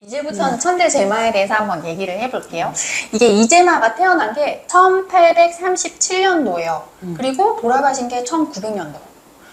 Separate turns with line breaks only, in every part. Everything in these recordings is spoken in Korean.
이제부터는 천재 제마에 대해서 한번 얘기를 해볼게요. 이게 이제마가 태어난 게 1837년도예요. 그리고 돌아가신 게 1900년도.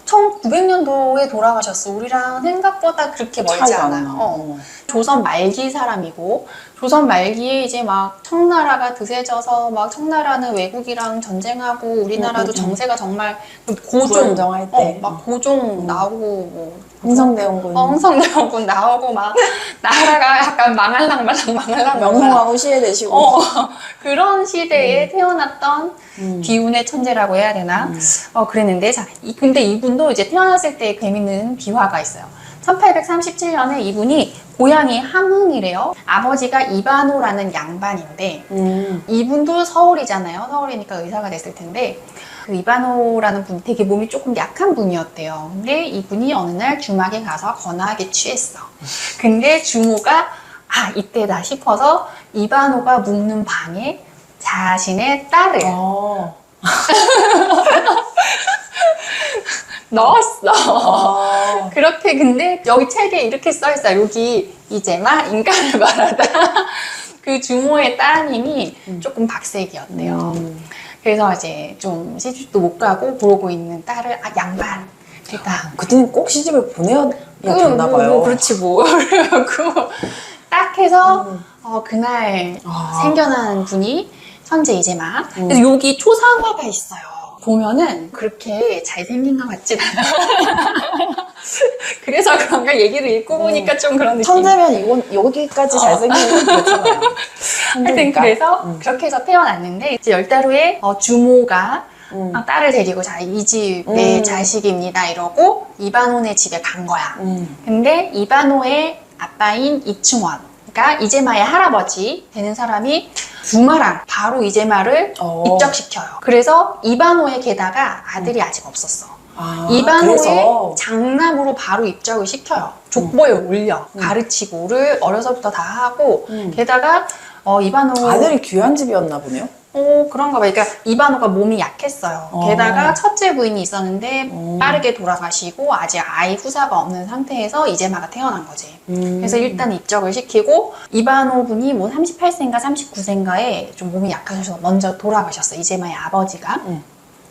1900년도에 돌아가셨어. 우리랑 생각보다 그렇게 멀지 않아요.
나.
어. 조선 말기 사람이고 조선 말기에 이제 막 청나라가 드세져서 막 청나라는 외국이랑 전쟁하고 우리나라도
음, 음, 음.
정세가 정말 고종
불안정할 때.
어, 막 고종
음.
나오고 뭐
흥성대원군.
어, 흥성대원군 나오고 막 나라가 약간 망할랑 말랑 망할랑
명성하고 시해되시고.
어, 그런 시대에 태어났던
음.
비운의 천재라고 해야 되나?
음.
어, 그랬는데, 자, 이- 근데 이분도 이제 태어났을 때 재밌는 비화가 있어요. 1837년에 이분이 고향이 함흥이래요. 아버지가 이반호라는 양반인데,
음.
이분도 서울이잖아요. 서울이니까 의사가 됐을 텐데, 그 이반호라는 분 되게 몸이 조금 약한 분이었대요. 근데 이분이 어느 날 주막에 가서 거나하게 취했어. 근데 주모가 아 이때다 싶어서 이반호가 묵는 방에 자신의 딸을
어.
넣었어.
아.
그렇게 근데 여기 책에 이렇게 써 있어요. 여기 이제마 인간을 말하다. 그 주모의 따님이 조금 박색이었대요.
음.
그래서 이제 좀 시집도 못 가고 그러고 있는 딸을 아 양반 됐다.
그때는 꼭 시집을 보내야
음,
됐나
뭐,
봐요.
뭐 그렇지 뭐. 그래갖고 딱 해서
음.
어, 그날
아.
생겨난 분이 현재 이제마.
음.
그래서 여기 초상화가 있어요. 보면은 그렇게 잘생긴 것 같진 않아. 그래서 그런가 얘기를 읽고 보니까 좀 그런 느낌.
천재면 이건 여기까지 잘생긴 건 그렇잖아요.
하여튼
천재니까.
그래서
음.
그렇게 해서 태어났는데 이제 열 달 후에 어, 주모가
음.
어, 딸을 데리고 자, 이 집의
음.
자식입니다 이러고 이반호네 집에 간 거야.
음.
근데 이반호의 아빠인 이충원, 그러니까 이제마의 할아버지 되는 사람이 부마랑 바로 이제마를
어.
입적시켜요. 그래서 이반호의 게다가 아들이 아직 없었어.
아,
이반호의 장남으로 바로 입적을 시켜요. 족보에 올려
음.
가르치고를 어려서부터 다 하고
음.
게다가 어, 이반호
아들이 귀한 집이었나 보네요.
어, 그런가 봐. 그러니까 이반호가 몸이 약했어요.
어.
게다가 첫째 부인이 있었는데
어.
빠르게 돌아가시고 아직 아이 후사가 없는 상태에서 이제마가 태어난 거지.
음.
그래서 일단 입적을 시키고 이반호 분이 뭐 38세인가 39세인가에 좀 몸이 약하셔서 먼저 돌아가셨어. 이제마의 아버지가.
음.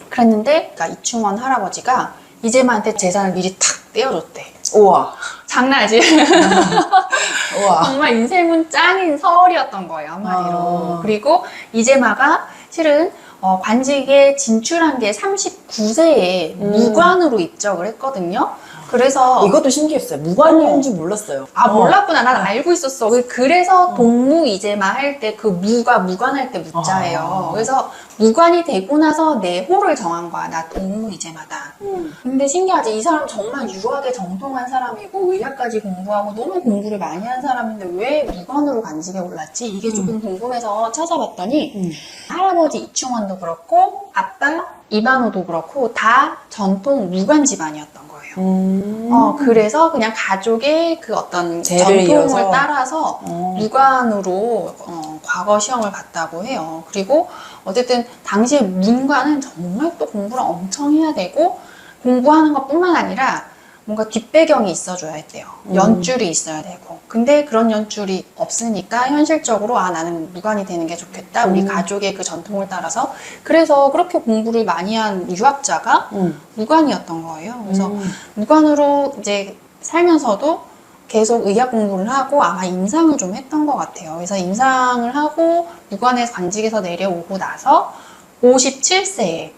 그랬는데 그러니까 이충원 할아버지가 이제마한테 재산을 미리 탁 떼어줬대.
우와.
장난하지?
우와.
정말 인생은 짱인 서울이었던 거예요 한마디로
아.
그리고 이제마가 실은 어, 관직에 진출한 게 39세에
음.
무관으로 입적을 했거든요 그래서
이것도 신기했어요. 무관인 줄 몰랐어요.
아
어.
몰랐구나 난 알고 있었어 그- 그래서
어.
동무 이제마 할 때 그 무가 무관할 때 무자예요
아.
그래서 무관이 되고 나서 내 호를 정한 거야 나 동무 이제마다
음.
근데 신기하지 이 사람 정말 유학에 정통한 사람이고 의학까지 공부하고 너무 공부를 많이 한 사람인데 왜 무관으로 간직에 올랐지 이게 조금 궁금해서 찾아봤더니
음.
할아버지 이충원도 그렇고 아빠 이반호도 그렇고 다 전통 무관 집안이었던 거예요.
음.
어 그래서 그냥 가족의 그 어떤 전통을
이어서?
따라서
어.
무관으로 어, 과거 시험을 봤다고 해요. 그리고 어쨌든 당시에 문관은 정말 또 공부를 엄청 해야 되고 공부하는 것뿐만 아니라 뭔가 뒷배경이 있어줘야 했대요.
음.
연줄이 있어야 되고. 근데 그런 연줄이 없으니까 현실적으로 아 나는 무관이 되는 게 좋겠다. 우리
음.
가족의 그 전통을 따라서 그래서 그렇게 공부를 많이 한 유학자가
음.
무관이었던 거예요. 그래서
음.
무관으로 이제 살면서도 계속 의학 공부를 하고 아마 임상을 좀 했던 것 같아요. 그래서 임상을 하고 무관에서 관직에서 내려오고 나서 57세에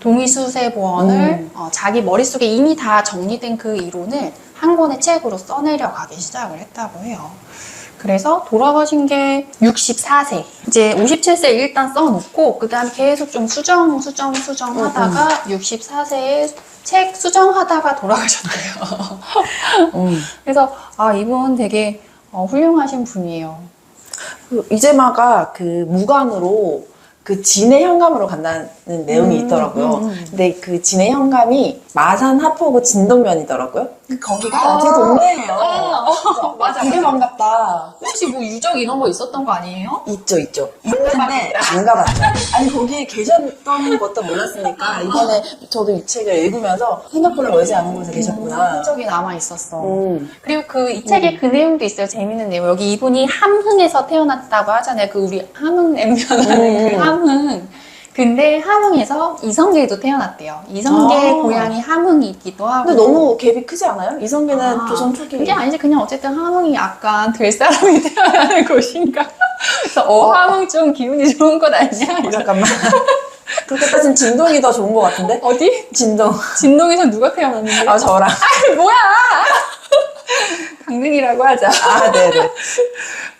동의수세보원을
음.
어, 자기 머릿속에 이미 다 정리된 그 이론을 한 권의 책으로 써내려 가기 시작을 했다고 해요. 그래서 돌아가신 게 64세. 이제 57세 일단 써놓고, 그 다음에 계속 좀 수정, 수정, 수정 하다가 64세에 책 수정하다가 돌아가셨대요.
음.
그래서, 아, 이분 되게 어, 훌륭하신 분이에요.
그 이재마가 그 무관으로 그 진해 현감으로 간다는 내용이
음,
있더라고요.
음, 음.
근데 그 진해 현감이 마산, 하포구, 진동면이더라고요. 거기가 제 동네예요.
어, 맞아,
되게. 반갑다.
혹시 뭐 유적 이런 거 있었던 거 아니에요?
있죠, 있죠. 있는데 안 가봤죠. 아니 거기에 계셨던 것도 몰랐으니까 이번에 저도 이 책을 읽으면서 생각보다 멀지 않은 곳에 계셨구나.
흔적이 남아 있었어.
음.
그리고 그 이 책에 그 내용도 있어요. 재밌는 내용. 여기 이분이 함흥에서 태어났다고 하잖아요. 그 우리 함흥 냉면하는
음.
그 함흥. 근데 함흥에서 이성계도 태어났대요. 이성계의
아.
고향이 함흥이기도 하고.
근데 너무 갭이 크지 않아요? 이성계는
아,
조선 초기.
그게 아니지. 그냥 어쨌든 함흥이 약간 될 사람이 태어나는 곳인가. 그래서 어,
어.
함흥 좀 기운이 좋은 것 아니야?
잠깐만. 그렇게 따지면 진동이 더 좋은 것 같은데?
어디?
진동.
진동에서 누가 태어났는데?
아, 저랑.
아이, 뭐야! 강릉이라고 하자.
아, 네네.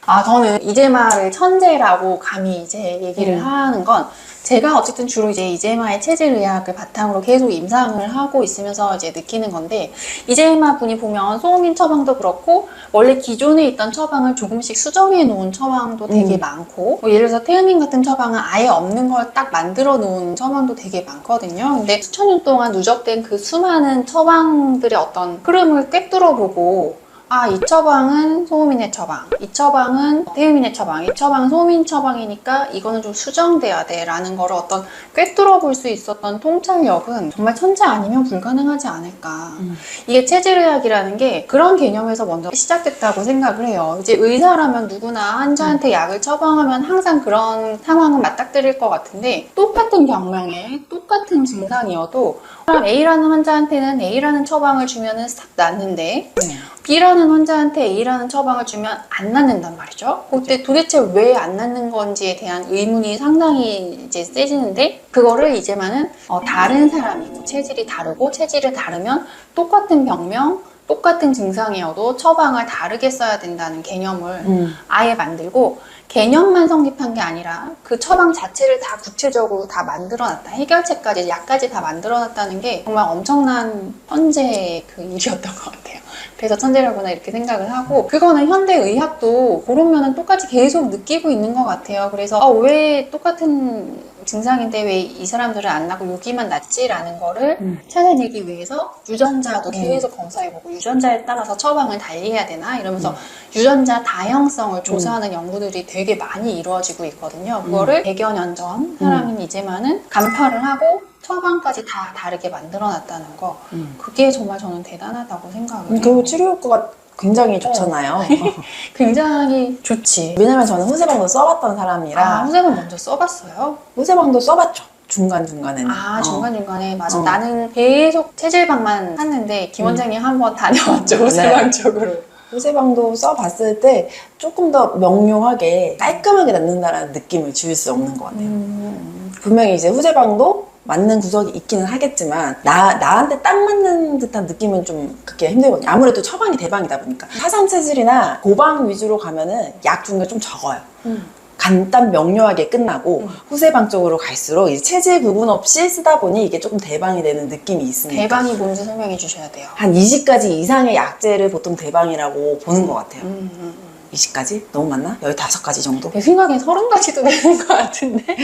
아, 저는 이재마를 천재라고 감히 이제 얘기를
음.
하는 건 제가 어쨌든 주로 이제 이재마의 체질의학을 바탕으로 계속 임상을 하고 있으면서 이제 느끼는 건데 이재마 분이 보면 소음인 처방도 그렇고 원래 기존에 있던 처방을 조금씩 수정해 놓은 처방도 되게
음.
많고 뭐 예를 들어서 태음인 같은 처방은 아예 없는 걸 딱 만들어 놓은 처방도 되게 많거든요. 근데 수천 년 동안 누적된 그 수많은 처방들의 어떤 흐름을 꿰뚫어 보고 아, 이 처방은 소음인의 처방, 이 처방은 태음인의 처방, 이 처방은 소음인 처방이니까 이거는 좀 수정돼야 돼 라는 거를 어떤 꿰뚫어 볼 수 있었던 통찰력은 정말 천재 아니면 불가능하지 않을까.
음.
이게 체질의학이라는 게 그런 개념에서 먼저 시작됐다고 생각을 해요. 이제 의사라면 누구나 환자한테 약을 처방하면 항상 그런 상황은 맞닥뜨릴 것 같은데 똑같은 병명에 똑같은 증상이어도 사람 A라는 환자한테는 A라는 처방을 주면은 싹 낫는데
네.
B라는 환자한테 A라는 처방을 주면 안 낫는단 말이죠. 그때 도대체 왜 안 낫는 건지에 대한 의문이 상당히 이제 세지는데 그거를 이제만은 어, 다른 사람이고 체질이 다르고 체질이 다르면 똑같은 병명 똑같은 증상이어도 처방을 다르게 써야 된다는 개념을
음.
아예 만들고 개념만 성립한 게 아니라 그 처방 자체를 다 구체적으로 다 만들어놨다. 해결책까지 약까지 다 만들어놨다는 게 정말 엄청난 천재의 그 일이었던 것 같아요. 그래서 천재라고나 이렇게 생각을 하고 그거는 현대 의학도 그런 면은 똑같이 계속 느끼고 있는 것 같아요. 그래서 어, 왜 똑같은 증상인데 왜 이 사람들은 안 나고 여기만 낫지라는 거를
음.
찾아내기 위해서 유전자도
음.
계속 검사해보고 유전자에 따라서 처방을 달리해야 되나
음.
이러면서 유전자 다양성을 조사하는 연구들이 되게 많이 이루어지고 있거든요. 그거를 100여 년 전 사람인 이제만은 간파를 하고 처방까지 다 다르게 만들어놨다는 거
음.
그게 정말 저는 대단하다고 생각을 해요.
그리고 치료 효과가 굉장히 좋잖아요.
굉장히 좋지.
왜냐면 저는 후세방도 써봤던 사람이라
아, 후세는 먼저 써봤어요?
후세방도 써봤죠. 중간중간에는.
아,
어.
중간중간에. 맞아.
어.
나는 계속 체질방만 했는데, 김 원장님 한번 다녀왔죠,
네.
후세방 쪽으로.
후세방도 써봤을 때 조금 더 명료하게 깔끔하게 낫는다라는 느낌을 줄수 없는 것 같아요.
음,
분명히 이제 후세방도 맞는 구석이 있기는 하겠지만 나, 나한테 딱 맞는 듯한 느낌은 좀 그게 힘들거든요. 아무래도 처방이 대방이다 보니까 사상 체질이나 고방 위주로 가면은 약 중에 좀 적어요.
음.
간단 명료하게 끝나고
음.
후세방 쪽으로 갈수록 이제 체질 구분 없이 쓰다 보니 이게 조금 대방이 되는 느낌이 있습니다.
대방이 뭔지 설명해 주셔야 돼요.
한 20가지 이상의 약제를 보통 대방이라고 보는 것 같아요.
음, 음, 음.
20가지? 너무 많나? 15가지 정도?
내 생각엔 서른 가지도 되는 것 같은데?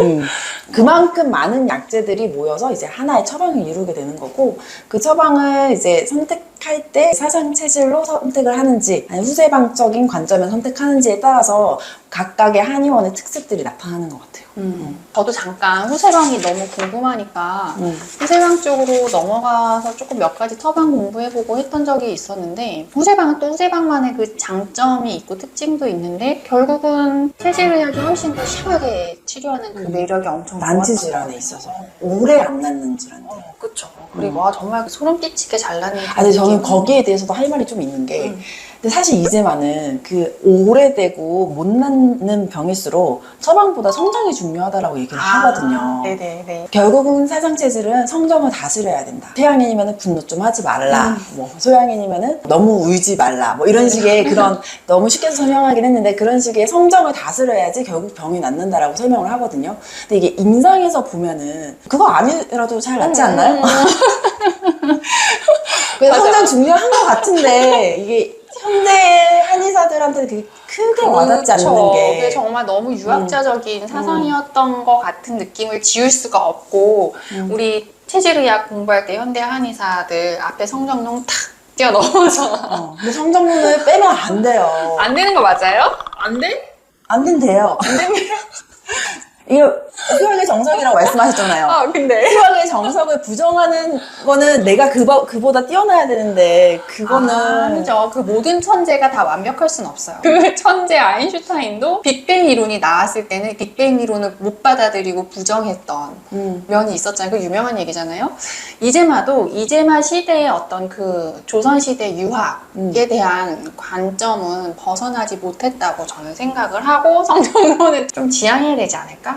음, 그만큼 많은 약제들이 모여서 이제 하나의 처방을 이루게 되는 거고 그 처방을 이제 선택할 때 사상 체질로 선택을 하는지 아니면 후세방적인 관점에서 선택하는지에 따라서 각각의 한의원의 특색들이 나타나는 것 같아요.
음. 저도 잠깐 후세방이 너무 궁금하니까
음.
후세방 쪽으로 넘어가서 조금 몇 가지 처방 공부해보고 했던 적이 있었는데 후세방은 또 후세방만의 그 장점이 있고 특징도 있는데 결국은 체질의학이 훨씬 더 심하게 치료하는 그
음.
매력이 엄청
난치 질환에. 있어서 오래 안 낫는 질환.
어, 그쵸. 그리고 아, 정말 소름 끼치게 잘 나는
아, 근데 저는 거기에 대해서도 할 말이 좀 있는 게,
음.
근데 사실 이제만은 그 오래되고 못 낫는 병일수록 처방보다 성장이 중요하다라고 얘기를 하거든요.
아, 네네네.
결국은 사상 체질은 성정을 다스려야 된다. 태양인이면 분노 좀 하지 말라.
음.
뭐 소양인이면 너무 울지 말라. 뭐 이런 식의 그런 너무 쉽게 설명하긴 했는데 그런 식의 성정을 다스려야지 결국 병이 낫는다라고 설명을 하거든요. 근데 이게 임상에서 보면은 그거 아니라도 잘 낫지 않나요? 그래서. 성장 중요한 것 같은데 이게 현대 한의사들한테 되게 크게 와닿지 않는
그렇죠.
게
그게 정말 너무 유학자적인 사상이었던 것 같은 느낌을 지울 수가 없고
음.
우리 체질의학 공부할 때 현대 한의사들 앞에 성정용 탁 뛰어넘어서.
어, 근데 성정론을 빼면 안 돼요.
안 되는 거 맞아요? 안 돼?
안 된대요. 안 됩니다. 이거 수학의 정석이라고 말씀하셨잖아요.
아, 근데.
수학의 정석을 부정하는 거는 내가 그보, 그보다 뛰어나야 되는데 그거는
아니죠. 그 모든 천재가 다 완벽할 순 없어요. 그 천재 아인슈타인도 빅뱅 이론이 나왔을 때는 빅뱅 이론을 못 받아들이고 부정했던
음,
면이 있었잖아요. 그 유명한 얘기잖아요. 이제마도 이제마 시대의 어떤 그 조선시대 유학에
음.
대한 관점은 벗어나지 못했다고 저는 생각을 하고 성정론을 좀 지향해야 되지 않을까?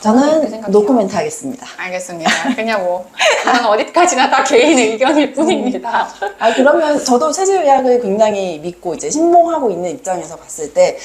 저는 생각해요.
노코멘트 하겠습니다.
알겠습니다. 그냥 뭐 이건 어디까지나 다 개인 의견일 뿐입니다.
아 그러면 저도 체질의학을 굉장히 믿고 이제 신봉하고 있는 입장에서 봤을 때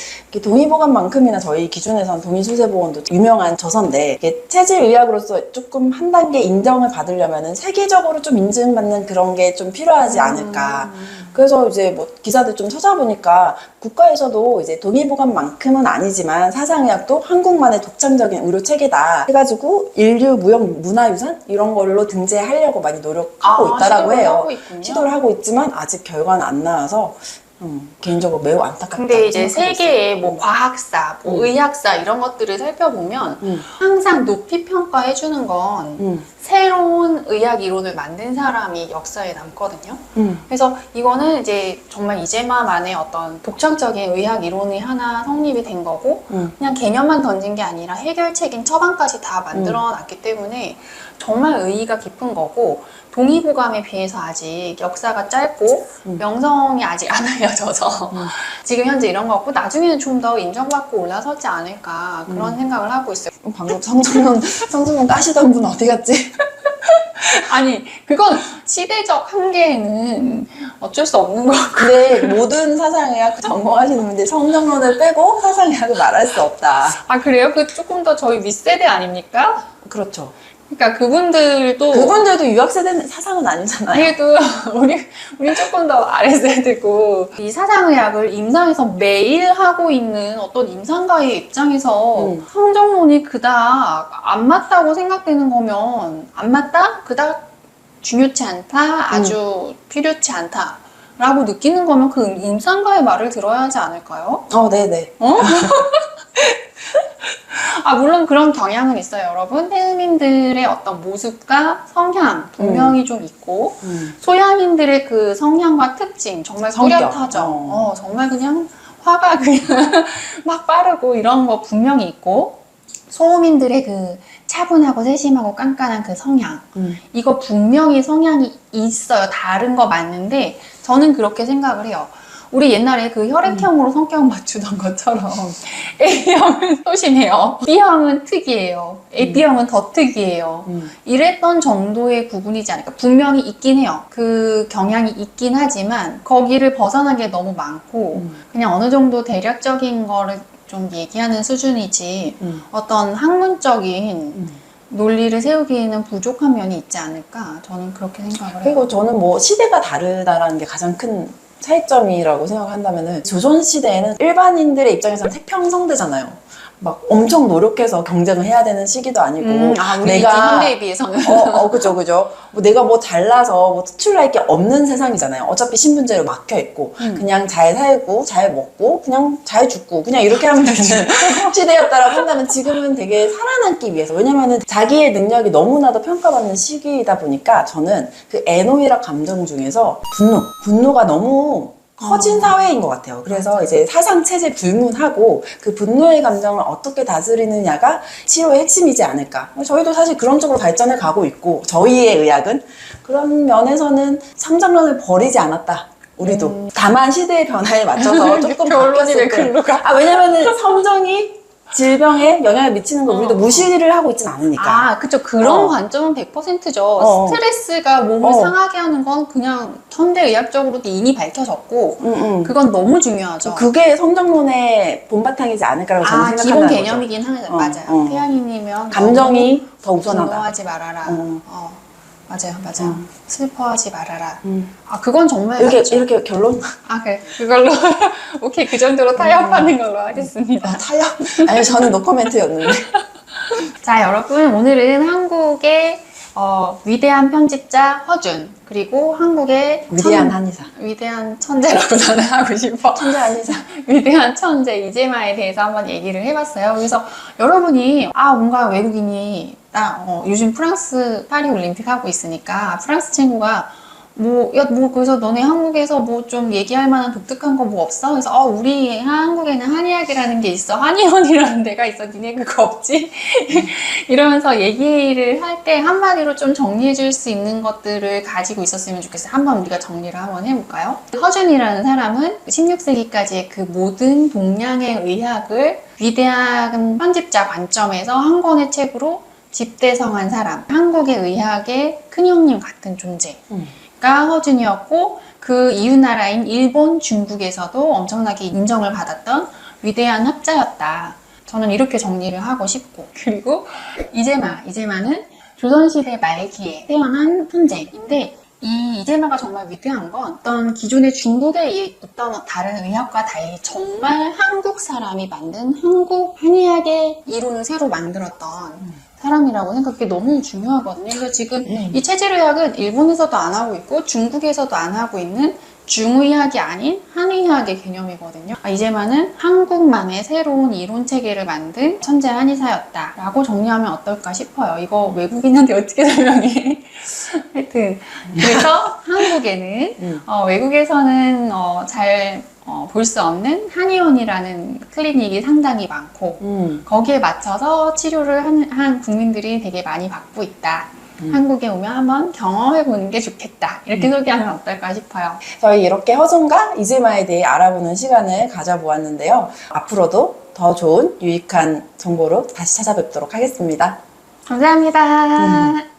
동의보감만큼이나 저희 기준에선 동의수세보건도 유명한 저서인데 이게 체질의학으로서 조금 한 단계 인정을 받으려면은 세계적으로 좀 인증받는 그런 게 좀 필요하지 않을까. 그래서 이제 뭐 기사들 좀 찾아보니까 국가에서도 이제 동의보감만큼은 아니지만 사상의학도 한국만의 독창적인 의료 체계 다 해가지고 인류 무형 문화유산 이런 걸로 등재하려고 많이 노력하고
아,
있다라고
시도를
해요.
하고 있군요.
시도를 하고 있지만 아직 결과는 안 나와서 음, 개인적으로 매우 안타깝다.
근데 이제 세계의 뭐 과학사, 뭐
음.
의학사 이런 것들을 살펴보면
음.
항상 높이 평가해 주는 건
음,
새로운 의학 이론을 만든 사람이 역사에 남거든요.
음,
그래서 이거는 이제 정말 이제마만의 어떤 독창적인 의학 이론이 하나 성립이 된 거고
음.
그냥 개념만 던진 게 아니라 해결책인 처방까지 다 만들어 놨기 때문에 정말 의의가 깊은 거고 동의보감에 비해서 아직 역사가 짧고
음.
명성이 아직 안 알려져서
음.
지금 현재 이런 거 같고 나중에는 좀 더 인정받고 올라서지 않을까
음.
그런 생각을 하고 있어요.
방금 성정론 성정론 까시던 분 어디 갔지?
아니 그건 시대적 한계에는 어쩔 수 없는 거고
근데 모든 사상의학 전공하시는 분들 성정론을 빼고 사상의학을 말할 수 없다.
아 그래요? 그 조금 더 저희 윗세대 아닙니까?
그렇죠.
그러니까 그분들도
그분들도 유학 세대는 사상은 아니잖아요.
그래도 우리 우리 조금 더 아래 세대고 이 사상의학을 임상에서 매일 하고 있는 어떤 임상가의 입장에서
음.
성정론이 그닥 안 맞다고 생각되는 거면 안 맞다? 그닥 중요치 않다? 아주 필요치 않다? 라고 느끼는 거면 그 임상가의 말을 들어야 하지 않을까요?
어, 네네.
어? 아, 물론 그런 경향은 있어요, 여러분. 태음인들의 어떤 모습과 성향, 분명히 좀 있고,
음.
소양인들의 그 성향과 특징, 정말
성격.
뚜렷하죠.
어.
어, 정말 그냥 화가 그냥 막 빠르고 이런 거 분명히 있고, 소음인들의 그 차분하고 세심하고 깐깐한 그 성향.
음.
이거 분명히 성향이 있어요. 다른 거 맞는데, 저는 그렇게 생각을 해요. 우리 옛날에 그 혈액형으로 성격 맞추던 것처럼 A형은 소심해요. B형은 특이해요. AB형은 더 특이해요.
음.
이랬던 정도의 구분이지 않을까. 분명히 있긴 해요. 그 경향이 있긴 하지만 거기를 벗어난 게 너무 많고
음.
그냥 어느 정도 대략적인 거를 좀 얘기하는 수준이지
음.
어떤 학문적인
음.
논리를 세우기에는 부족한 면이 있지 않을까. 저는 그렇게 생각을 해요.
그리고 저는 뭐 시대가 다르다라는 게 가장 큰 차이점이라고 생각한다면은 조선 시대에는 일반인들의 입장에서는 태평성대잖아요. 막 엄청 노력해서 경쟁을 해야 되는 시기도 아니고
음, 아, 우리
내가
현대에 비해서는.
어, 어, 그죠, 그죠. 뭐 내가 뭐 잘나서 뭐 특출날 게 없는 세상이잖아요. 어차피 신분제로 막혀 있고,
음.
그냥 잘 살고, 잘 먹고, 그냥 잘 죽고, 그냥 이렇게 하면 되는 시대였다라고 한다면 지금은 되게 살아남기 위해서. 왜냐면은 자기의 능력이 너무나도 평가받는 시기이다 보니까 저는 그 애노이락 감정 중에서 분노, 분노가 너무 커진 사회인 것 같아요. 그래서 이제 사상 체제 불문하고 그 분노의 감정을 어떻게 다스리느냐가 치료의 핵심이지 않을까. 저희도 사실 그런 쪽으로 발전해 가고 있고 저희의 의학은 그런 면에서는 삼장론을 버리지 않았다. 우리도 다만 시대의 변화에 맞춰서 조금
결론이 왜
바뀌었을 뿐.
글로 가?
아 왜냐면은 성정이 질병에 영향을 미치는 걸 우리도
어.
무시를 하고 있진 않으니까.
아, 그쵸. 그런
어.
관점은 100%죠.
어.
스트레스가 몸을
어.
상하게 하는 건 그냥 현대의학적으로도 이미 밝혀졌고,
응, 응.
그건 너무 중요하죠.
그게 성정론의 본바탕이지 않을까라고 저는
아,
생각한다는
기본
거죠.
개념이긴 하네.
어,
맞아요.
어.
태양이면
감정이 더 우선하다.
분노하지 말아라.
어.
어. 맞아요, 맞아요.
어.
슬퍼하지 말아라.
음.
아, 그건 정말
이렇게
맞죠.
이렇게 결론
아, 그래. 그걸로 오케이 그 정도로 타협하는 걸로 하겠습니다.
타협? 아니 저는 노코멘트였는데.
자, 여러분 오늘은 한국의 어, 위대한 편집자 허준 그리고 한국의
위대한
천-
한의사.
위대한 천재라고 저는 하고 싶어.
천재 한의사.
위대한 천재 이재마에 대해서 한번 얘기를 해봤어요. 그래서 여러분이 아 뭔가 외국인이 나 어, 요즘 프랑스 파리 올림픽 하고 있으니까 프랑스 친구가 뭐, 야, 뭐, 그래서 너네 한국에서 뭐 좀 얘기할 만한 독특한 거 뭐 없어? 그래서, 어, 우리 한국에는 한의학이라는 게 있어. 한의원이라는 데가 있어. 니네 그거 없지? 이러면서 얘기를 할 때 한마디로 좀 정리해 줄 수 있는 것들을 가지고 있었으면 좋겠어요. 한번 우리가 정리를 한번 해볼까요? 허준이라는 사람은 16세기까지의 그 모든 동양의 의학을 위대한 편집자 관점에서 한 권의 책으로 집대성한 사람. 한국의 의학의 큰형님 같은 존재.
음.
가 허준이었고 그 이웃 나라인 일본, 중국에서도 엄청나게 인정을 받았던 위대한 학자였다. 저는 이렇게 정리를 하고 싶고 그리고 이재마, 이재마는 조선시대 말기에 태어난 천재인데 이 이재마가 정말 위대한 건 어떤 기존의 중국의 어떤 다른 의학과 달리 정말 한국 사람이 만든 한국 한의학의 이론을 새로 만들었던 사람이라고 생각이 너무 중요하거든요. 그래서 지금
네.
이 체질의학은 일본에서도 안 하고 있고 중국에서도 안 하고 있는 중의학이 아닌 한의학의 개념이거든요. 아, 이제만은 한국만의 새로운 이론 체계를 만든 천재 한의사였다라고 정리하면 어떨까 싶어요. 이거 외국인한테 어떻게 설명해? 하여튼 그래서 한국에는
음.
어, 외국에서는 어, 잘 볼 수 없는 한의원이라는 클리닉이 상당히 많고
음.
거기에 맞춰서 치료를 한, 한 국민들이 되게 많이 받고 있다.
음.
한국에 오면 한번 경험해 보는 게 좋겠다. 이렇게 소개하면 어떨까 싶어요.
저희 이렇게 허준과 이재마에 대해 알아보는 시간을 가져보았는데요. 앞으로도 더 좋은 유익한 정보로 다시 찾아뵙도록 하겠습니다.
감사합니다.